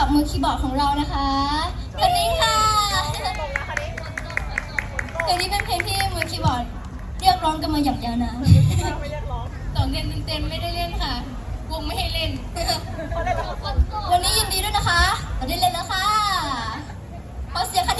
กับมือคีย์บอร์ดของเรานะคะคนนี้ค่ะเพลงนี้เป็นเพลงที่มือคีย์บอร์ดเรียกร้องกันมาอย่างยาวนานสองเดือนเต็มๆไม่ได้เล่นค่ะ วงไม่ให้เล่น วันนี้ยินดีด้วยนะคะเราได้เล่นแล้วค่ะขอเสียงค่ะ